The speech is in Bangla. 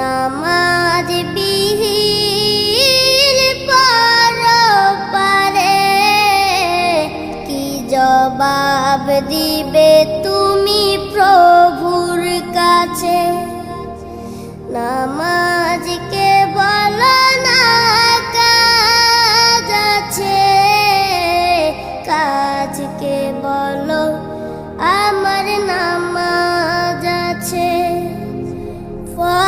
নামাজ পারে কি জবাব দিবে তুমি প্রভুর কাছে? নামাজকে কে না কাজকে